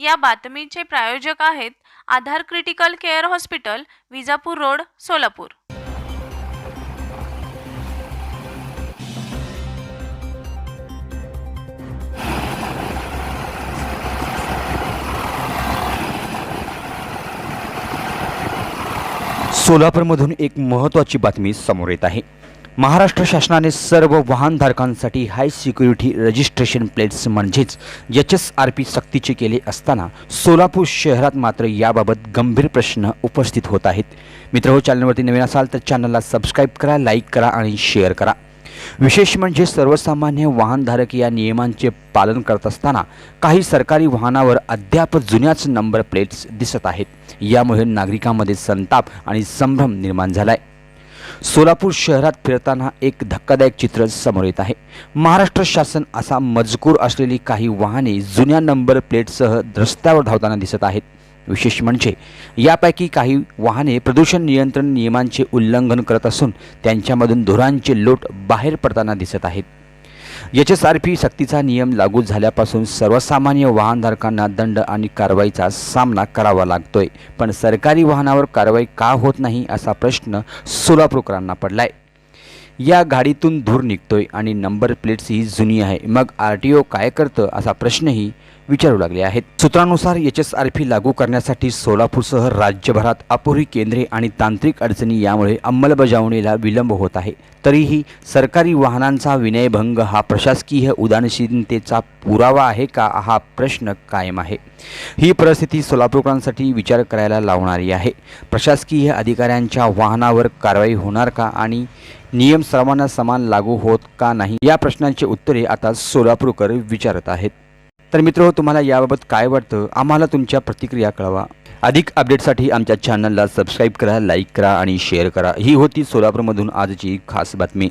या बातमीचे प्रायोजक आहेत Aadhaar critical care hospital Vijapur road Solapur. सोलापूरमधून एक महत्त्वाची बातमी समोर येत आहे. महाराष्ट्र शासनाने सर्व वाहनधारकांसाठी हाय सिक्युरिटी रजिस्ट्रेशन प्लेट्स म्हणजेच एच एस आर पी सक्तीचे केले असताना सोलापूर शहरात मात्र याबाबत गंभीर प्रश्न उपस्थित होत आहेत. मित्र हो चॅनलवरती नवीन असाल तर चॅनलला सबस्क्राईब करा लाईक करा आणि शेअर करा. विशेष म्हणजे सर्वसामान्य वाहनधारक या नियमांचे पालन करत असताना काही सरकारी वाहनावर अद्याप जुन्याच नंबर प्लेट्स दिसत आहेत. यामुळे नागरिकांमध्ये संताप आणि संभ्रम निर्माण झाला आहे सोलापूर शहरात फिरताना एक धक्कादायक चित्र समोर येत आहे. महाराष्ट्र शासन असा मजकूर असलेली काही वाहने जुन्या नंबर प्लेटसह रस्त्यावर धावताना दिसत आहेत. विशेष म्हणजे यापैकी काही वाहने प्रदूषण नियंत्रण नियमांचे उल्लंघन करत असून त्यांच्यामधून धुरांचे लोट बाहेर पडताना दिसत आहेत. एच एस आर पी सक्तीचा नियम लागू झाल्यापासून सर्वसामान्य वाहनधारकांना दंड आणि कारवाईचा सामना करावा लागतोय. पण सरकारी वाहनावर कारवाई का होत नाही असा प्रश्न सोलापूरकरांना पडलाय. या गाडीतून धूर निघतोय आणि नंबर प्लेट्स ही जुनी आहे. मग आर टी ओ काय करतं असा प्रश्नही विचारू लागले आहेत. सूत्रानुसार एच एस आर पी लागू करण्यासाठी सोलापूरसह राज्यभरात अपुरी केंद्रे आणि तांत्रिक अडचणी यामुळे अंमलबजावणीला विलंब होत आहे. तरीही सरकारी वाहनांचा विनयभंग हा प्रशासकीय उदानशीलतेचा पुरावा आहे का हा प्रश्न कायम आहे. ही परिस्थिती सोलापूरकरांसाठी विचार करायला लावणारी आहे. प्रशासकीय अधिकाऱ्यांच्या वाहनावर कारवाई होणार का आणि नियम सर्वांना समान लागू होत का नाही? या प्रश्नांची उत्तरे आता सोलापूरकर विचारत आहेत. तर मित्र तुम्हाला याबाबत काय वाटतं? आम्हाला तुमच्या प्रतिक्रिया कळवा. अधिक अपडेटसाठी आमच्या चॅनलला सबस्क्राईब करा लाईक करा आणि शेअर करा. ही होती सोलापूरमधून आजची खास बातमी.